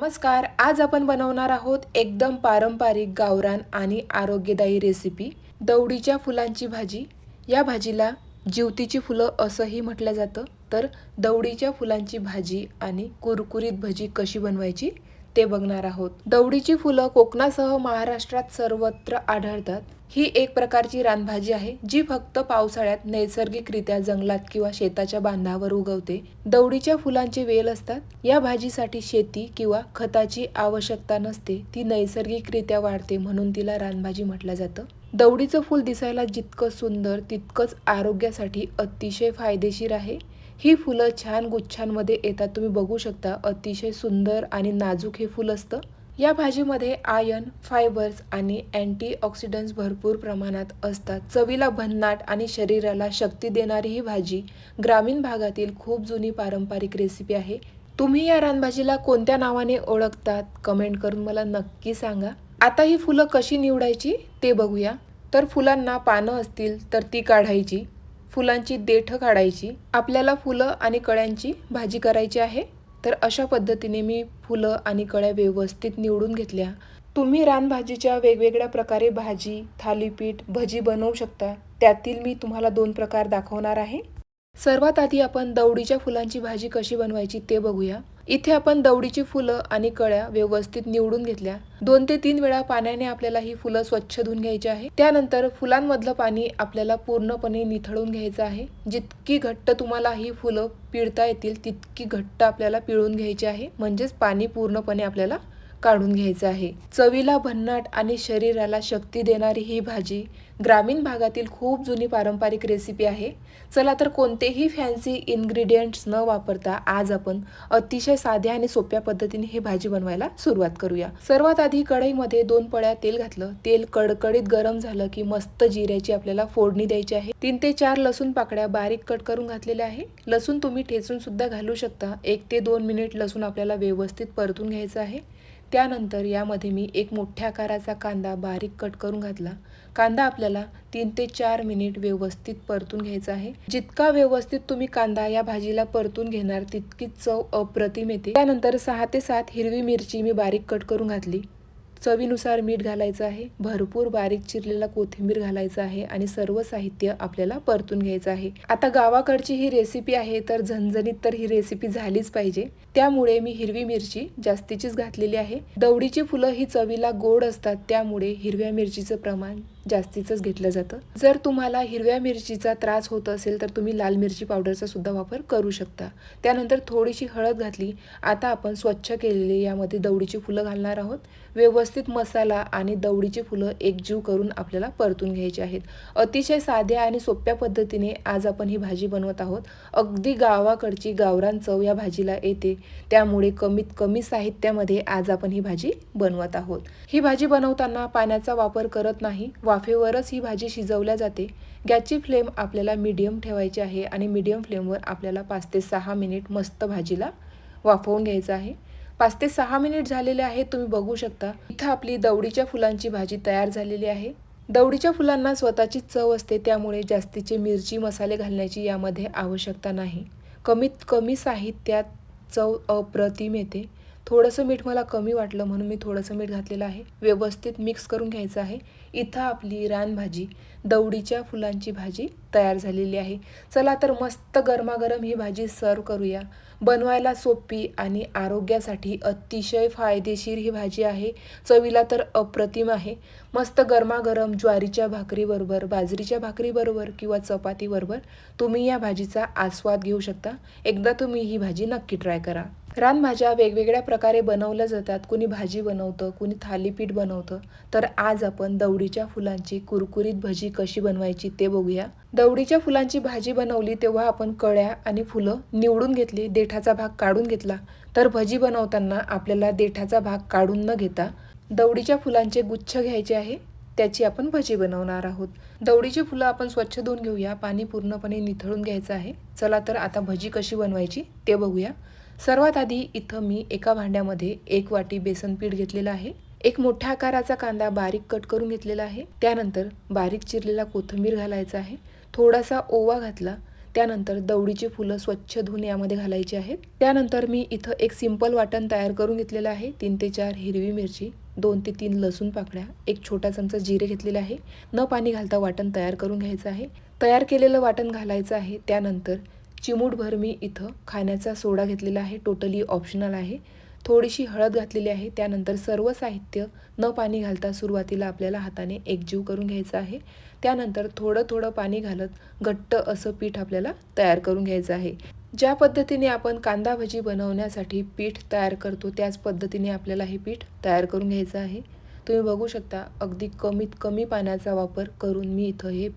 नमस्कार आज आपण बनवणार आहोत एकदम पारंपरिक गावरान आणि आरोग्यदायी रेसिपी दवडीच्या फुलांची भाजी. या भाजीला जिवतीची फुलं असंही म्हटलं जातं. तर दवडीच्या फुलांची भाजी आणि कुरकुरीत भजी कशी बनवायची? ते बघणार आहोत. दवडीची फुलं कोकणासह महाराष्ट्रात सर्वत्र आढळतात. ही एक प्रकारची रानभाजी आहे जी फक्त पावसाळ्यात नैसर्गिकरित्या जंगलात किंवा शेताच्या बांधावर उगवते. दवडीच्या फुलांचे वेल असतात. या भाजीसाठी शेती किंवा खताची आवश्यकता नसते ती नैसर्गिकरित्या वाढते म्हणून तिला रानभाजी म्हटलं जातं. दवडीचं फूल दिसायला जितकं सुंदर तितकंच आरोग्यासाठी अतिशय फायदेशीर आहे. ही फुलं छान गुच्छांमध्ये येतात. तुम्ही बघू शकता अतिशय सुंदर आणि नाजूक हे फुल असतं. या भाजीमध्ये आयर्न फायबर्स आणि अँटीऑक्सिडंट्स भरपूर प्रमाणात असतात. चवीला भन्नाट आणि शरीराला शक्ती देणारी ही भाजी ग्रामीण भागातील खूप जुनी पारंपरिक रेसिपी आहे. तुम्ही या रानभाजीला कोणत्या नावाने ओळखतात? कमेंट करून मला नक्की सांगा. आता ही फुलं कशी निवडायची ते बघूया. तर फुलांना पानं असतील तर ती काढायची. फुलांची देठं काढायची आपल्याला फुलं आणि कळ्यांची भाजी करायची आहे तर अशा पद्धतीने मी फुलं आणि कळ्या व्यवस्थित निवडून घेतल्या. तुम्ही रानभाजीच्या वेगवेगळ्या प्रकारे भाजी थालीपीठ भजी बनवू शकता. त्यातील मी तुम्हाला दोन प्रकार दाखवणार आहे. सर्वात आधी आपण दवडीच्या फुलांची भाजी कशी बनवायची ते बघूया. इथे आपण दवडीची फुलं आणि कळ्या व्यवस्थित निवडून घेतल्या. दोन ते तीन वेळा पाण्याने आपल्याला ही फुलं स्वच्छ धुवून घ्यायची आहे. त्यानंतर फुलांमधलं पाणी आपल्याला पूर्णपणे निथळून घ्यायचं आहे. जितकी घट्ट तुम्हाला ही फुलं पिळता येतील तितकी घट्ट आपल्याला पिळून घ्यायची आहे. म्हणजेच पाणी पूर्णपणे आपल्याला काढून घ्यायचं आहे. चवीला भन्नाट आणि शरीराला शक्ती देणारी ही भाजी ग्रामीण भागातील खूप जुनी पारंपरिक रेसिपी आहे. चला तर कोणतेही फॅन्सी इन्ग्रेडियंट्स न वापरता आज आपण अतिशय साध्या आणि सोप्या पद्धतीने ही भाजी बनवायला सुरुवात करूया. सर्वात आधी कढईमध्ये दोन पळ्या तेल घातलं. तेल कडकडीत गरम झालं की मस्त जिऱ्याची आपल्याला फोडणी द्यायची आहे. तीन ते चार लसूण पाकड्या बारीक कट करून घातलेल्या आहे. लसूण तुम्ही ठेचून सुद्धा घालू शकता. एक ते दोन मिनिट लसूण आपल्याला व्यवस्थित परतून घ्यायचं आहे. त्यानंतर यामध्ये मी एक मोठ्या आकाराचा कांदा बारीक कट करून घातला. कांदा आपल्याला तीन ते चार मिनिट व्यवस्थित परतून घ्यायचा आहे. जितका व्यवस्थित तुम्ही कांदा या भाजीला परतून घेणार तितकीच चव अप्रतिम येते. त्यानंतर सहा ते सात हिरवी मिरची मी बारीक कट करून घातली. चवीनुसार मीठ घालायचं आहे. भरपूर बारीक चिरलेला कोथिंबीर घालायचं आहे आणि सर्व साहित्य आपल्याला परतून घ्यायचं आहे. आता गावाकडची ही रेसिपी आहे तर झणझणीत तर ही रेसिपी झालीच पाहिजे. त्यामुळे मी हिरवी मिरची जास्तीचीच घातलेली आहे. दवडीची फुलं ही चवीला गोड असतात त्यामुळे हिरव्या मिरचीचं प्रमाण जास्तीचंच घेतलं जातं. जर तुम्हाला हिरव्या मिरचीचा त्रास होत असेल तर तुम्ही लाल मिरची पावडरचा सुद्धा वापर करू शकता. त्यानंतर थोडीशी हळद घातली. आता आपण स्वच्छ केलेली यामध्ये दवडीची फुलं घालणार आहोत. व्यवस्थित मसाला आणि दवडीची फुलं एकजीव करून आपल्याला परतून घ्यायची आहेत. अतिशय साध्या आणि सोप्या पद्धतीने आज आपण ही भाजी बनवत आहोत. अगदी गावाकडची गावरान चव या भाजीला येते. त्यामुळे कमीत कमी साहित्यामध्ये आज आपण ही भाजी बनवत आहोत. ही भाजी बनवताना पाण्याचा वापर करत नाही. वाफेवरच ही भाजी शिजवल्या जाते. गॅसची फ्लेम आपल्याला मीडियम ठेवायची आहे आणि मीडियम फ्लेमवर आपल्याला पाच ते सहा मिनिट मस्त भाजीला वाफवून घ्यायचं आहे. पाच ते सहा मिनिट झालेले आहेत तुम्ही बघू शकता. इथं आपली दवडीच्या फुलांची भाजी तयार झालेली आहे. दवडीच्या फुलांना स्वतःची चव असते त्यामुळे जास्तीचे मिरची मसाले घालण्याची यामध्ये आवश्यकता नाही. कमीत कमी साहित्यात चव अप्रतिम येते. थोडंसं मीठ मला कमी वाटलं म्हणून मी थोडंसं मीठ घातलेलं आहे. व्यवस्थित मिक्स करून घ्यायचं आहे. इथं आपली रानभाजी दवडीच्या फुलांची भाजी तयार झालेली आहे. चला तर मस्त गरमागरम ही भाजी सर्व करूया. बनवायला सोपी आणि आरोग्यासाठी अतिशय फायदेशीर ही भाजी आहे. चवीला तर अप्रतिम आहे. मस्त गरमागरम ज्वारीच्या भाकरीबरोबर बाजरीच्या भाकरीबरोबर किंवा चपातीबरोबर तुम्ही या भाजीचा आस्वाद घेऊ शकता. एकदा तुम्ही ही भाजी नक्की ट्राय करा. रानभाज्या वेगवेगळ्या प्रकारे बनवल्या जातात. कुणी भाजी बनवतं कुणी थालीपीठ बनवतं. तर आज आपण दवडीच्या फुलांची कुरकुरीत भजी कशी बनवायची ते बघूया. दवडीच्या फुलांची भाजी बनवली तेव्हा आपण कळ्या आणि फुलं निवडून घेतली देठाचा भाग काढून घेतला. तर भजी बनवताना आपल्याला देठाचा भाग काढून न घेता दवडीच्या फुलांचे गुच्छ घ्यायचे आहे. त्याची आपण भजी बनवणार आहोत. दवडीची फुलं आपण स्वच्छ धुवून घेऊया. पाणी पूर्णपणे निथळून घ्यायचं आहे. चला तर आता भजी कशी बनवायची ते बघूया. सर्वात आधी इथं मी एका भांड्यामध्ये एक वाटी बेसन पीठ घेतलेलं आहे. एक मोठ्या आकाराचा कांदा बारीक कट करून घेतलेला आहे. त्यानंतर बारीक चिरलेला कोथिंबीर घालायचा आहे. थोडासा ओवा घातला. त्यानंतर दवडीची फुलं स्वच्छ धुवून यामध्ये घालायची आहेत. त्यानंतर मी इथं एक सिंपल वाटण तयार करून घेतलेलं आहे. तीन ते चार हिरवी मिरची दोन ते तीन लसूण पाकळ्या एक छोटा चमचा जिरे घेतलेले आहे. न पाणी घालता वाटण तयार करून घ्यायचं आहे. तयार केलेलं वाटण घालायचं आहे. त्यानंतर चिमूटभर मी इथं खाण्याचा सोडा घेतलेला आहे. टोटली ऑप्शनल आहे. थोडीशी हळद घातलेली आहे. त्यानंतर सर्व साहित्य न पाणी घालता सुरुवातीला आपल्याला हाताने एकजीव करून घ्यायचं आहे. त्यानंतर थोडं थोडं पाणी घालत घट्ट असं पीठ आपल्याला तयार करून घ्यायचं आहे. ज्या पद्धतीने आपण कांदा भजी बनवण्यासाठी पीठ तयार करतो त्याच पद्धतीने आपल्याला हे पीठ तयार करून घ्यायचं आहे. तुम्ही बघू शकता अगदी कमीत कमी पाण्याचा वापर करून मी इथं हे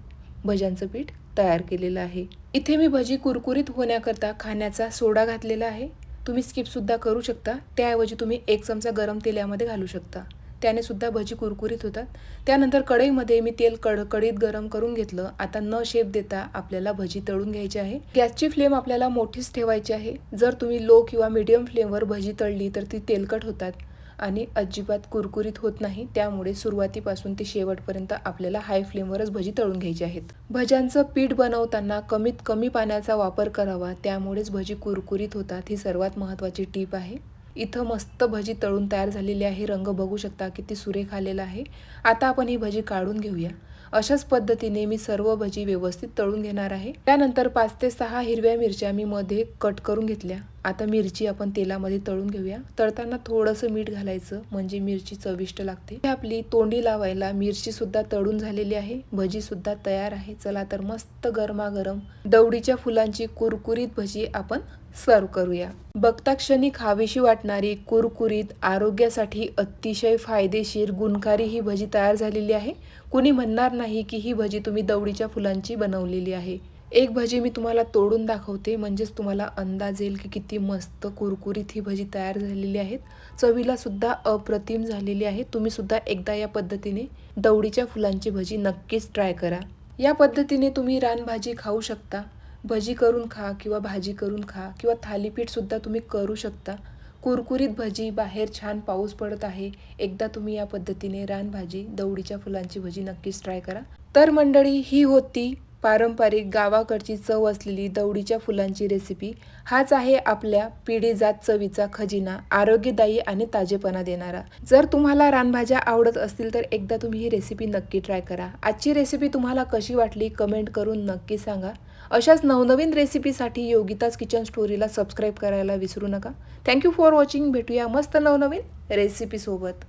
भज्यांचं पीठ तयार केलेलं आहे. इथे मी भजी कुरकुरीत होण्याकरता खाण्याचा सोडा घातलेला आहे. तुम्ही स्किपसुद्धा करू शकता. त्याऐवजी तुम्ही एक चमचा गरम तेल यामध्ये घालू शकता. त्याने सुद्धा भजी कुरकुरीत होतात. त्यानंतर कढईमध्ये मी तेल कड कढईत गरम करून घेतलं. आता न शेप देता आपल्याला भजी तळून घ्यायची आहे. गॅसची फ्लेम आपल्याला मोठीच ठेवायची आहे. जर तुम्ही लो किंवा मीडियम फ्लेमवर भजी तळली तर ती तेलकट होतात. आणि अजिबात कुरकुरीत होत नाही. त्यामुळे सुरुवातीपासून ते शेवटपर्यंत आपल्याला हाय फ्लेमवरच भजी तळून घ्यायची आहेत. भज्यांचं पीठ बनवताना कमीत कमी पाण्याचा वापर करावा. त्यामुळेच भजी कुरकुरीत होतात ही सर्वात महत्त्वाची टीप आहे. इथं मस्त भजी तळून तयार झालेली आहे. रंग बघू शकता किती सुरेख आलेला आहे. आता आपण ही भजी काढून घेऊया. अशाच पद्धतीने मी सर्व भजी व्यवस्थित तळून घेणार आहे. त्यानंतर पाच ते सहा हिरव्या मिरच्या मी मध्ये कट करून घेतल्या. आता मिरची आपण तेलामध्ये तळून घेऊया. तळताना थोडंसं मीठ घालायचं म्हणजे मिरची चविष्ट लागते. आपली तोंडी लावायला मिरची सुद्धा तळून झालेली आहे. भजी सुद्धा तयार आहे. चला तर मस्त गरमागरम दवडीच्या फुलांची कुरकुरीत भजी आपण सर्व करूया. बघता क्षणी खावीशी वाटणारी कुरकुरीत आरोग्यासाठी अतिशय फायदेशीर गुणकारी ही भजी तयार झालेली आहे. कुणी म्हणणार नाही की ही भजी तुम्ही दवडीच्या फुलांची बनवलेली आहे. एक भजी मी तुम्हाला तोडून दाखवते. म्हणजेच तुम्हाला अंदाज येईल की किती मस्त कुरकुरीत ही भजी तयार झालेली आहेत चवीला सुद्धा अप्रतिम झालेली आहे. तुम्ही सुद्धा एकदा या पद्धतीने दवडीच्या फुलांची भजी नक्कीच ट्राय करा. या पद्धतीने तुम्ही रानभाजी खाऊ शकता. भजी करून खा किंवा भाजी करून खा किंवा थालीपीठसुद्धा तुम्ही करू शकता. कुरकुरीत भजी बाहेर छान पाऊस पडत आहे. एकदा तुम्ही या पद्धतीने रानभाजी दवडीच्या फुलांची भजी नक्कीच ट्राय करा. तर मंडळी ही होती पारंपरिक गावाकडची चव असलेली दवडीच्या फुलांची रेसिपी हाच आहे आपल्या पिढी जात चवीचा खजिना आरोग्यदायी आणि ताजेपणा देणारा. जर तुम्हाला रानभाज्या आवडत असतील तर एकदा तुम्ही ही रेसिपी नक्की ट्राय करा. आजची रेसिपी तुम्हाला कशी वाटली कमेंट करून नक्की सांगा. अशाच नवनवीन रेसिपीसाठी योगिताज किचन स्टोरीला सबस्क्राईब करायला विसरू नका. थँक्यू फॉर वॉचिंग भेटूया मस्त नवनवीन रेसिपीसोबत